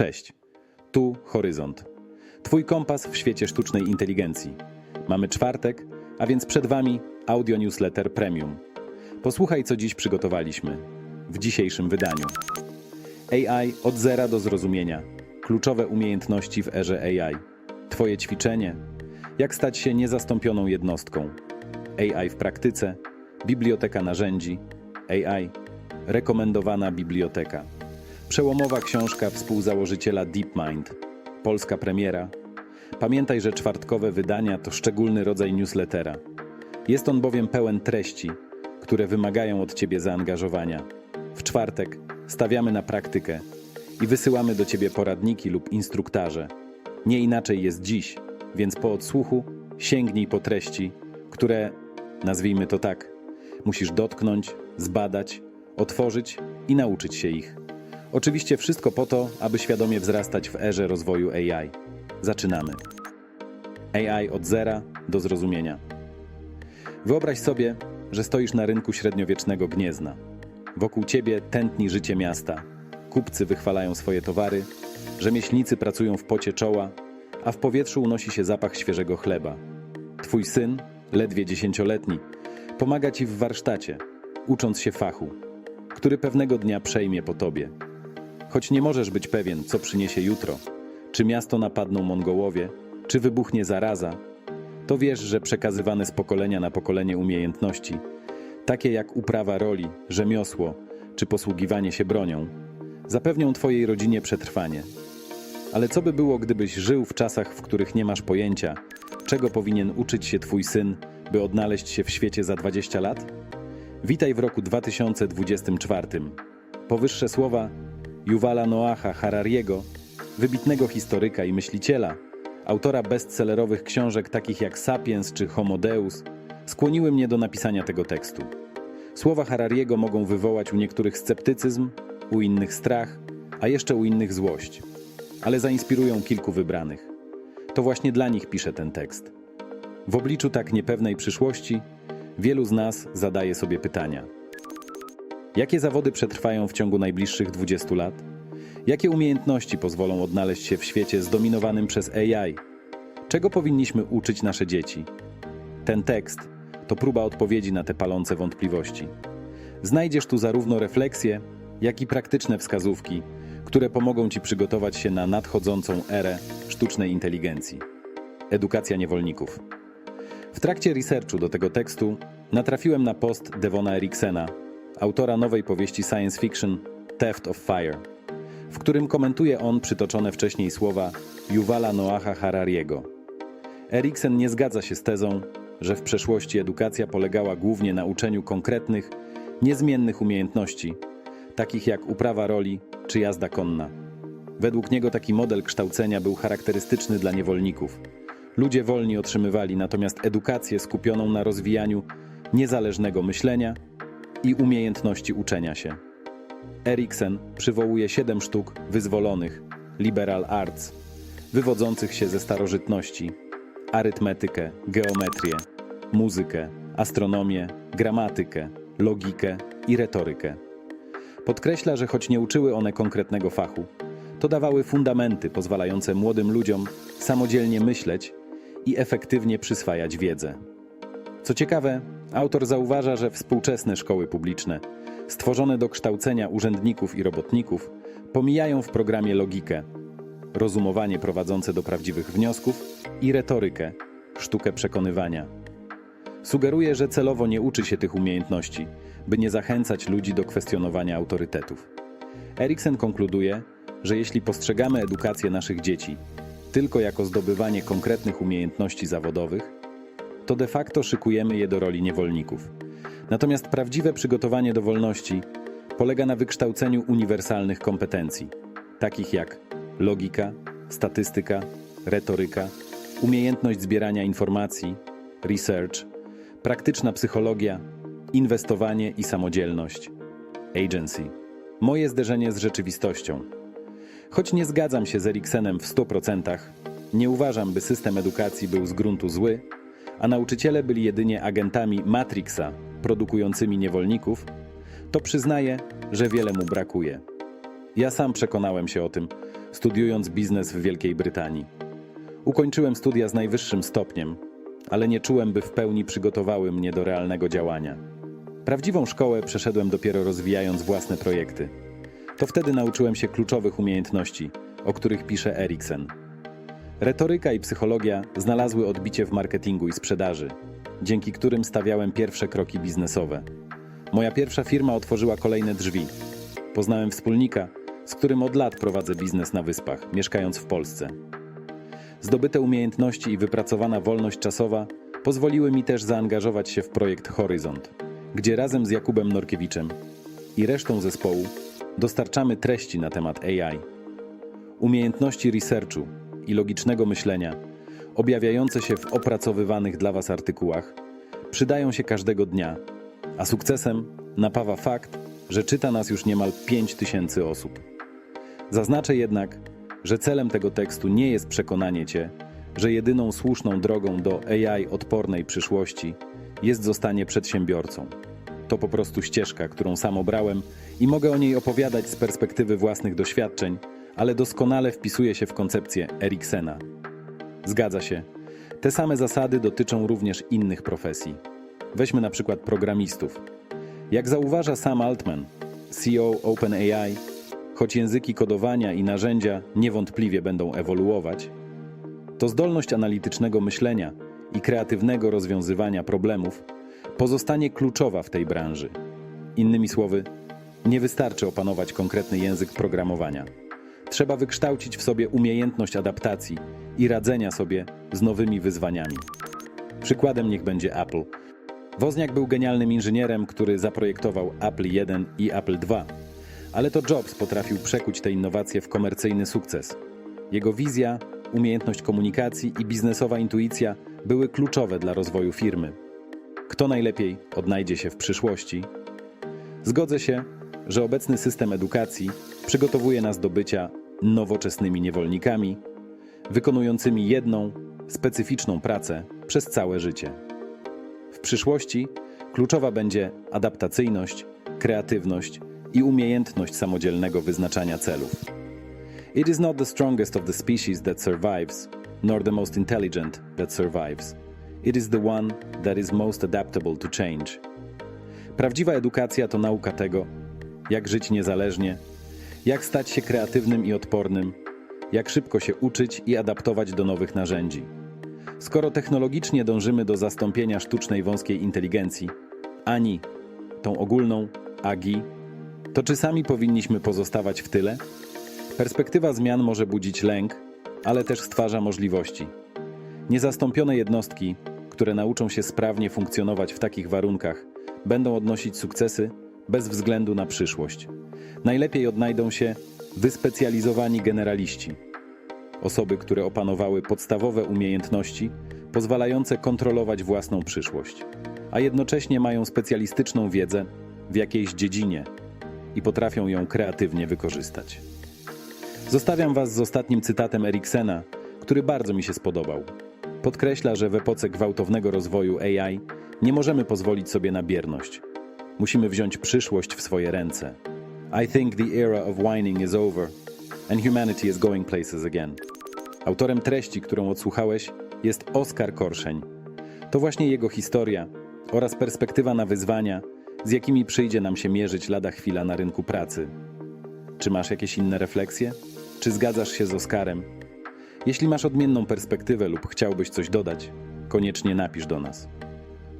Cześć. Tu Horyzont. Twój kompas w świecie sztucznej inteligencji. Mamy czwartek, a więc przed Wami audio newsletter premium. Posłuchaj, co dziś przygotowaliśmy w dzisiejszym wydaniu. AI od zera do zrozumienia. Kluczowe umiejętności w erze AI. Twoje ćwiczenie. Jak stać się niezastąpioną jednostką. AI w praktyce. Biblioteka narzędzi. AI. Rekomendowana biblioteka. Przełomowa książka współzałożyciela DeepMind. Polska premiera. Pamiętaj, że czwartkowe wydania to szczególny rodzaj newslettera. Jest on bowiem pełen treści, które wymagają od Ciebie zaangażowania. W czwartek stawiamy na praktykę i wysyłamy do Ciebie poradniki lub instruktaże. Nie inaczej jest dziś, więc po odsłuchu sięgnij po treści, które, nazwijmy to tak, musisz dotknąć, zbadać, otworzyć i nauczyć się ich. Oczywiście wszystko po to, aby świadomie wzrastać w erze rozwoju AI. Zaczynamy. AI od zera do zrozumienia. Wyobraź sobie, że stoisz na rynku średniowiecznego Gniezna. Wokół ciebie tętni życie miasta. Kupcy wychwalają swoje towary, rzemieślnicy pracują w pocie czoła, a w powietrzu unosi się zapach świeżego chleba. Twój syn, ledwie dziesięcioletni, pomaga ci w warsztacie, ucząc się fachu, który pewnego dnia przejmie po tobie. Choć nie możesz być pewien, co przyniesie jutro, czy miasto napadną Mongołowie, czy wybuchnie zaraza, to wiesz, że przekazywane z pokolenia na pokolenie umiejętności, takie jak uprawa roli, rzemiosło czy posługiwanie się bronią, zapewnią Twojej rodzinie przetrwanie. Ale co by było, gdybyś żył w czasach, w których nie masz pojęcia, czego powinien uczyć się Twój syn, by odnaleźć się w świecie za 20 lat? Witaj w roku 2024. Powyższe słowa Yuvala Noaha Harariego, wybitnego historyka i myśliciela, autora bestsellerowych książek takich jak Sapiens czy Homo Deus, skłoniły mnie do napisania tego tekstu. Słowa Harariego mogą wywołać u niektórych sceptycyzm, u innych strach, a jeszcze u innych złość, ale zainspirują kilku wybranych. To właśnie dla nich piszę ten tekst. W obliczu tak niepewnej przyszłości wielu z nas zadaje sobie pytania. Jakie zawody przetrwają w ciągu najbliższych 20 lat? Jakie umiejętności pozwolą odnaleźć się w świecie zdominowanym przez AI? Czego powinniśmy uczyć nasze dzieci? Ten tekst to próba odpowiedzi na te palące wątpliwości. Znajdziesz tu zarówno refleksje, jak i praktyczne wskazówki, które pomogą Ci przygotować się na nadchodzącą erę sztucznej inteligencji. Edukacja niewolników. W trakcie researchu do tego tekstu natrafiłem na post Devona Eriksena, autora nowej powieści science fiction Theft of Fire, w którym komentuje on przytoczone wcześniej słowa Yuvala Noaha Harariego. Eriksen nie zgadza się z tezą, że w przeszłości edukacja polegała głównie na uczeniu konkretnych, niezmiennych umiejętności, takich jak uprawa roli czy jazda konna. Według niego taki model kształcenia był charakterystyczny dla niewolników. Ludzie wolni otrzymywali natomiast edukację skupioną na rozwijaniu niezależnego myślenia i umiejętności uczenia się. Eriksen przywołuje siedem sztuk wyzwolonych, liberal arts, wywodzących się ze starożytności, arytmetykę, geometrię, muzykę, astronomię, gramatykę, logikę i retorykę. Podkreśla, że choć nie uczyły one konkretnego fachu, to dawały fundamenty pozwalające młodym ludziom samodzielnie myśleć i efektywnie przyswajać wiedzę. Co ciekawe, autor zauważa, że współczesne szkoły publiczne, stworzone do kształcenia urzędników i robotników, pomijają w programie logikę, rozumowanie prowadzące do prawdziwych wniosków i retorykę, sztukę przekonywania. Sugeruje, że celowo nie uczy się tych umiejętności, by nie zachęcać ludzi do kwestionowania autorytetów. Eriksen konkluduje, że jeśli postrzegamy edukację naszych dzieci tylko jako zdobywanie konkretnych umiejętności zawodowych, to de facto szykujemy je do roli niewolników. Natomiast prawdziwe przygotowanie do wolności polega na wykształceniu uniwersalnych kompetencji, takich jak logika, statystyka, retoryka, umiejętność zbierania informacji, research, praktyczna psychologia, inwestowanie i samodzielność, agency. Moje zderzenie z rzeczywistością. Choć nie zgadzam się z Eriksenem w 100%, nie uważam, by system edukacji był z gruntu zły, a nauczyciele byli jedynie agentami Matrixa produkującymi niewolników, to przyznaję, że wiele mu brakuje. Ja sam przekonałem się o tym, studiując biznes w Wielkiej Brytanii. Ukończyłem studia z najwyższym stopniem, ale nie czułem, by w pełni przygotowały mnie do realnego działania. Prawdziwą szkołę przeszedłem dopiero rozwijając własne projekty. To wtedy nauczyłem się kluczowych umiejętności, o których pisze Eriksen. Retoryka i psychologia znalazły odbicie w marketingu i sprzedaży, dzięki którym stawiałem pierwsze kroki biznesowe. Moja pierwsza firma otworzyła kolejne drzwi. Poznałem wspólnika, z którym od lat prowadzę biznes na wyspach, mieszkając w Polsce. Zdobyte umiejętności i wypracowana wolność czasowa pozwoliły mi też zaangażować się w projekt Horyzont, gdzie razem z Jakubem Norkiewiczem i resztą zespołu dostarczamy treści na temat AI. Umiejętności researchu i logicznego myślenia, objawiające się w opracowywanych dla Was artykułach, przydają się każdego dnia, a sukcesem napawa fakt, że czyta nas już niemal 5000 osób. Zaznaczę jednak, że celem tego tekstu nie jest przekonanie Cię, że jedyną słuszną drogą do AI odpornej przyszłości jest zostanie przedsiębiorcą. To po prostu ścieżka, którą sam obrałem i mogę o niej opowiadać z perspektywy własnych doświadczeń, ale doskonale wpisuje się w koncepcję Eriksena. Zgadza się. Te same zasady dotyczą również innych profesji. Weźmy na przykład programistów. Jak zauważa Sam Altman, CEO OpenAI, choć języki kodowania i narzędzia niewątpliwie będą ewoluować, to zdolność analitycznego myślenia i kreatywnego rozwiązywania problemów pozostanie kluczowa w tej branży. Innymi słowy, nie wystarczy opanować konkretny język programowania. Trzeba wykształcić w sobie umiejętność adaptacji i radzenia sobie z nowymi wyzwaniami. Przykładem niech będzie Apple. Wozniak był genialnym inżynierem, który zaprojektował Apple 1 i Apple 2, ale to Jobs potrafił przekuć te innowacje w komercyjny sukces. Jego wizja, umiejętność komunikacji i biznesowa intuicja były kluczowe dla rozwoju firmy. Kto najlepiej odnajdzie się w przyszłości? Zgodzę się, że obecny system edukacji przygotowuje nas do bycia nowoczesnymi niewolnikami, wykonującymi jedną, specyficzną pracę przez całe życie. W przyszłości kluczowa będzie adaptacyjność, kreatywność i umiejętność samodzielnego wyznaczania celów. It is not the strongest of the species that survives, nor the most intelligent that survives. It is the one that is most adaptable to change. Prawdziwa edukacja to nauka tego, jak żyć niezależnie, jak stać się kreatywnym i odpornym, jak szybko się uczyć i adaptować do nowych narzędzi. Skoro technologicznie dążymy do zastąpienia sztucznej wąskiej inteligencji, ani tą ogólną AGI, to czy sami powinniśmy pozostawać w tyle? Perspektywa zmian może budzić lęk, ale też stwarza możliwości. Niezastąpione jednostki, które nauczą się sprawnie funkcjonować w takich warunkach, będą odnosić sukcesy bez względu na przyszłość. Najlepiej odnajdą się wyspecjalizowani generaliści, osoby, które opanowały podstawowe umiejętności pozwalające kontrolować własną przyszłość, a jednocześnie mają specjalistyczną wiedzę w jakiejś dziedzinie i potrafią ją kreatywnie wykorzystać. Zostawiam Was z ostatnim cytatem Eriksena, który bardzo mi się spodobał. Podkreśla, że w epoce gwałtownego rozwoju AI nie możemy pozwolić sobie na bierność. Musimy wziąć przyszłość w swoje ręce. I think the era of whining is over and humanity is going places again. Autorem treści, którą odsłuchałeś, jest Oskar Korszeń. To właśnie jego historia oraz perspektywa na wyzwania, z jakimi przyjdzie nam się mierzyć lada chwila na rynku pracy. Czy masz jakieś inne refleksje? Czy zgadzasz się z Oskarem? Jeśli masz odmienną perspektywę lub chciałbyś coś dodać, koniecznie napisz do nas.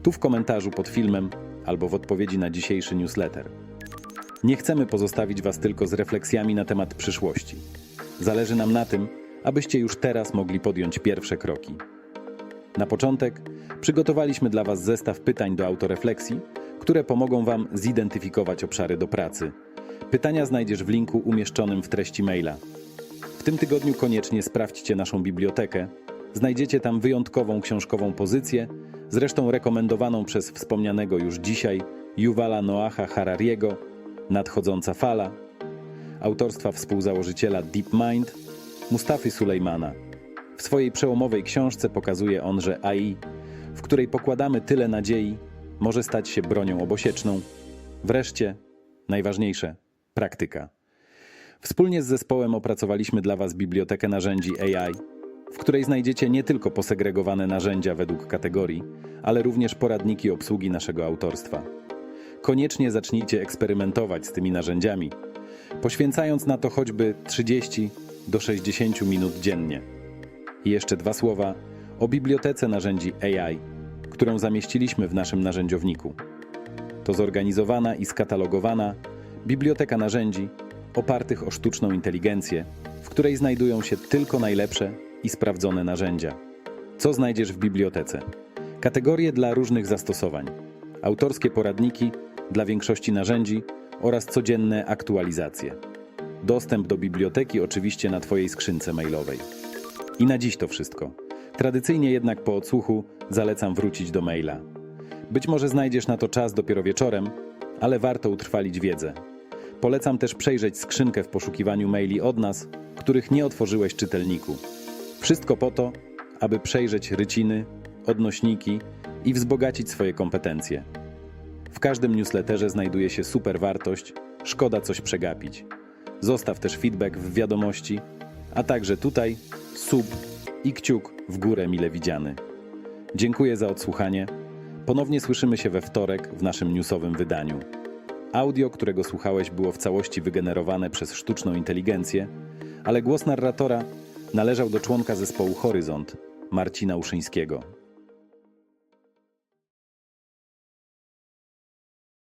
Tu w komentarzu pod filmem albo w odpowiedzi na dzisiejszy newsletter. Nie chcemy pozostawić Was tylko z refleksjami na temat przyszłości. Zależy nam na tym, abyście już teraz mogli podjąć pierwsze kroki. Na początek przygotowaliśmy dla Was zestaw pytań do autorefleksji, które pomogą Wam zidentyfikować obszary do pracy. Pytania znajdziesz w linku umieszczonym w treści maila. W tym tygodniu koniecznie sprawdźcie naszą bibliotekę. Znajdziecie tam wyjątkową książkową pozycję, zresztą rekomendowaną przez wspomnianego już dzisiaj Yuvala Noaha Harariego, Nadchodząca fala, autorstwa współzałożyciela DeepMind, Mustafy Sulejmana. W swojej przełomowej książce pokazuje on, że AI, w której pokładamy tyle nadziei, może stać się bronią obosieczną. Wreszcie, najważniejsze, praktyka. Wspólnie z zespołem opracowaliśmy dla Was bibliotekę narzędzi AI, w której znajdziecie nie tylko posegregowane narzędzia według kategorii, ale również poradniki obsługi naszego autorstwa. Koniecznie zacznijcie eksperymentować z tymi narzędziami, poświęcając na to choćby 30 do 60 minut dziennie. I jeszcze dwa słowa o bibliotece narzędzi AI, którą zamieściliśmy w naszym narzędziowniku. To zorganizowana i skatalogowana biblioteka narzędzi opartych o sztuczną inteligencję, w której znajdują się tylko najlepsze i sprawdzone narzędzia. Co znajdziesz w bibliotece? Kategorie dla różnych zastosowań, autorskie poradniki dla większości narzędzi oraz codzienne aktualizacje. Dostęp do biblioteki oczywiście na Twojej skrzynce mailowej. I na dziś to wszystko. Tradycyjnie jednak po odsłuchu zalecam wrócić do maila. Być może znajdziesz na to czas dopiero wieczorem, ale warto utrwalić wiedzę. Polecam też przejrzeć skrzynkę w poszukiwaniu maili od nas, których nie otworzyłeś czytelniku. Wszystko po to, aby przejrzeć ryciny, odnośniki i wzbogacić swoje kompetencje. W każdym newsletterze znajduje się super wartość, szkoda coś przegapić. Zostaw też feedback w wiadomości, a także tutaj sub i kciuk w górę mile widziany. Dziękuję za odsłuchanie. Ponownie słyszymy się we wtorek w naszym newsowym wydaniu. Audio, którego słuchałeś, było w całości wygenerowane przez sztuczną inteligencję, ale głos narratora należał do członka zespołu Horyzont, Marcina Uszyńskiego.